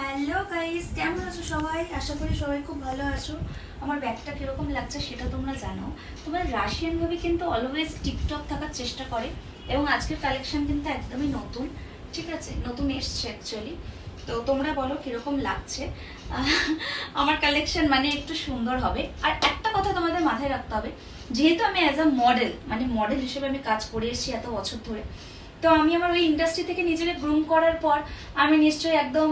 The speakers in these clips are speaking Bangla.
হ্যালো গাইস কেমন আছো সবাই? আশা করি সবাই খুব ভালো আছো। আমার ব্যাগটা কীরকম লাগছে সেটা তোমরা জানো। তোমার রাশিয়ান ভাবে কিন্তু অলওয়েজ টিকটক থাকার চেষ্টা করে এবং আজকের কালেকশন কিন্তু একদমই নতুন। ঠিক আছে? নতুন এসছে অ্যাকচুয়ালি তো তোমরা বলো কীরকম লাগছে? আমার কালেকশন মানে একটু সুন্দর হবে। আর একটা কথা তোমাদের মাথায় রাখতে হবে। যেহেতু আমি অ্যাজ আ মডেল মানে মডেল হিসেবে আমি কাজ করে এসেছি এত বছর ধরে তো আমি আমার ওই ইন্ডাস্ট্রি থেকে নিজেকে গ্রুম করার পর আমি নিশ্চয়ই একদম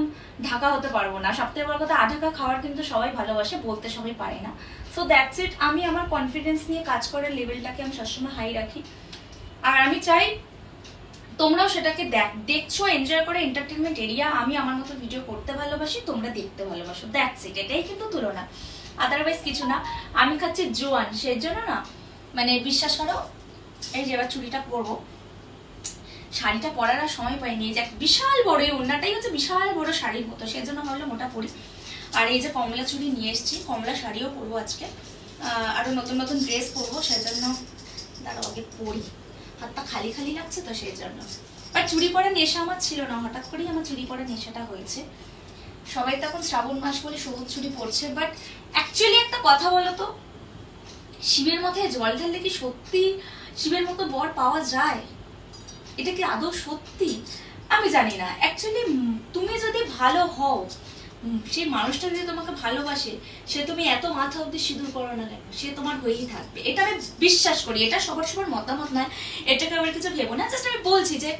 ঢাকা হতে পারব না। সবথেকে বড় কথা, আঢাকা খাওয়ার কিন্তু সবাই ভালোবাসে, বলতে সবাই পারে না। সো দ্যাটস ইট আমি আমার কনফিডেন্স নিয়ে কাজ করার লেভেলটাকে আমি সবসময় হাই রাখি। আর আমি চাই তোমরাও সেটাকে দেখ, দেখছ এনজয় করে এন্টারটেনমেন্ট এরিয়া আমি আমার মতো ভিডিও করতে ভালোবাসি, তোমরা দেখতে ভালোবাসো। দ্যাটস ইট এটাই কিন্তু তুলনা। আদারওয়াইজ কিছু না। আমি খাচ্ছি জোয়ান, সেই জন্য না মানে বিশ্বাস করো, এই যে এবার চুরিটা পরবো। শাড়িটা পরার আর সময় পাইনি। এই যে এক বিশাল বড় এই ওড়নাটাই হচ্ছে বিশাল বড় শাড়ির মতো। সেই জন্য ভাবলাম ওটা পরি। আর এই যে কমলা চুড়ি নিয়ে এসেছি কমলা শাড়িও পরবো আজকে। আহ, আরও নতুন নতুন ড্রেস পরবো সেই জন্য দাঁড়াও আগে পরি। হাতটা খালি খালি লাগছে তো সেই জন্য বাট চুড়ি পরা নেশা আমার ছিল না হঠাৎ করেই আমার চুড়ি পরা নেশাটা হয়েছে। সবাই তখন শ্রাবণ মাস বলে সবুজ চুড়ি পরছে বাট অ্যাকচুয়ালি একটা কথা বলো তো শিবের মাথায় জল ঢাললে কি সত্যি শিবের মতো বর পাওয়া যায়? এটা কি আদৌ সত্যি? আমি জানি না। অ্যাকচুয়ালি তুমি যদি ভালো হও সেই মানুষটা যদি তোমাকে ভালোবাসে, সে তুমি এত মাথা অব্দি সিঁদুর করো না কেন? সে তোমার হয়েই থাকবে। এটা আমি বিশ্বাস করি। এটা সবার সবার মতামত নয়। এটাকে আবার কিছু ভেবো না। জাস্ট আমি বলছি যে,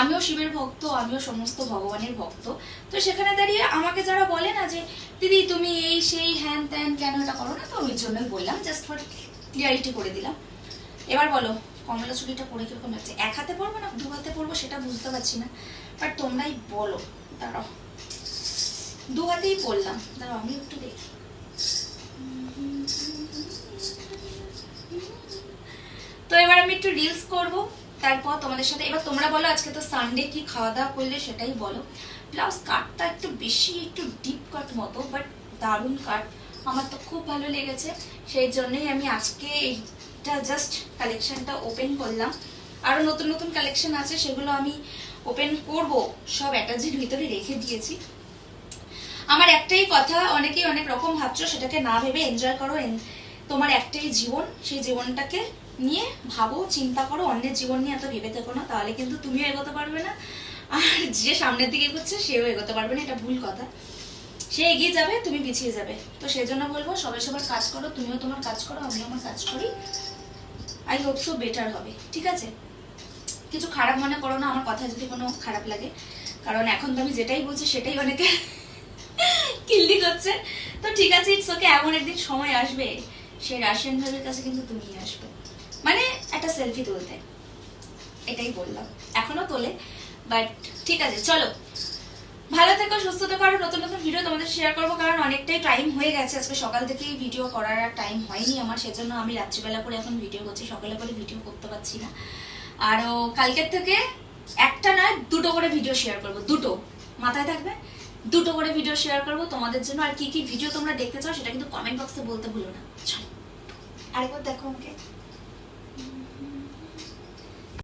আমিও শিবের ভক্ত, আমিও সমস্ত ভগবানের ভক্ত। তো সেখানে দাঁড়িয়ে আমাকে যারা বলে না যে, দিদি, তুমি এই সেই হ্যান ত্যান কেন এটা করো না? তো ওই জন্যই বললাম। জাস্ট ফর ক্লিয়ারিটি করে দিলাম। এবার বলো কমলা চুড়িটা পরে কীরকম লাগছে? এক হাতে পরবো না, দু হাতে পরবো সেটা বুঝতে পারছি না। বাট তোমরাই বলো। দাঁড়াও। দু হাতেই পরলাম। দাঁড়াও, আমি একটু দেখি। তো এবার আমি একটু রিলস করব। তারপর তোমাদের সাথে এবার তোমরা বলো আজকে তো সানডে কি খাওয়া দাওয়া করলে সেটাই বলো। ব্লাউজ কাটটা একটু বেশি, একটু ডিপ কাট মতো বাট দারুণ কাট আমার তো খুব ভালো লেগেছে। সেই জন্যই আমি আজকে এইটা জাস্ট কালেকশনটা ওপেন করলাম। আরও নতুন নতুন কালেকশন আছে, সেগুলো আমি ওপেন করব, সব অ্যাটাচির ভিতরে রেখে দিয়েছি। আমার একটাই কথা, অনেকেই অনেক রকম ভাবছ, সেটাকে না ভেবে এনজয় করো তোমার একটাই জীবন, সেই জীবনটাকে নিয়ে ভাবো, চিন্তা করো, অন্যের জীবন নিয়ে এত ভেবে থেকো না, তাহলে কিন্তু তুমিও এগোতে পারবে না, আর যে সামনের দিকে এগোচ্ছে, সেও এগোতে পারবে না, এটা ভুল কথা। সে এগিয়ে যাবে, তুমি পিছিয়ে যাবে। তো সেই জন্য বলব, সবাই সবার কাজ করো, তুমিও তোমার কাজ করো, আমিও আমার কাজ করি। হোপ সো বেটার হবে, ঠিক আছে? কিছু খারাপ মনে করো না, আমার কথা যদি কোনো খারাপ লাগে। কারণ এখন তো আমি যেটাই বলছি সেটাই অনেকে কিল্লি করছে। তো ঠিক আছে ইটস ওকে এমন একদিন সময় আসবে, সেই রাশিয়ান ভাবের কাছে কিন্তু তুমি আসবে। মানে একটা সেলফি তুলতে, এটাই বললাম। এখনও তোলে বাট ঠিক আছে, চলো। ভালো থেকো, সুস্থ থেকো, আরও নতুন নতুন ভিডিও তোমাদের শেয়ার করব, কারণ অনেকটাই টাইম হয়ে গেছে। আজকে সকাল থেকেই ভিডিও করার আর টাইম হয়নি আমার, সেজন্য আমি রাত্রিবেলা করে এখন ভিডিও করছি, সকালে করে ভিডিও করতে পারছি না। আরও কালকের থেকে একটা না, দুটো করে ভিডিও শেয়ার করব, দুটো। মাথায় থাকবে? দুটো করে ভিডিও শেয়ার করব তোমাদের জন্য। আর কি কি ভিডিও তোমরা দেখতে চাও সেটা কিন্তু কমেন্ট বক্সে বলতে ভুলো না। চলো, আরেকবার দেখো আমাকে।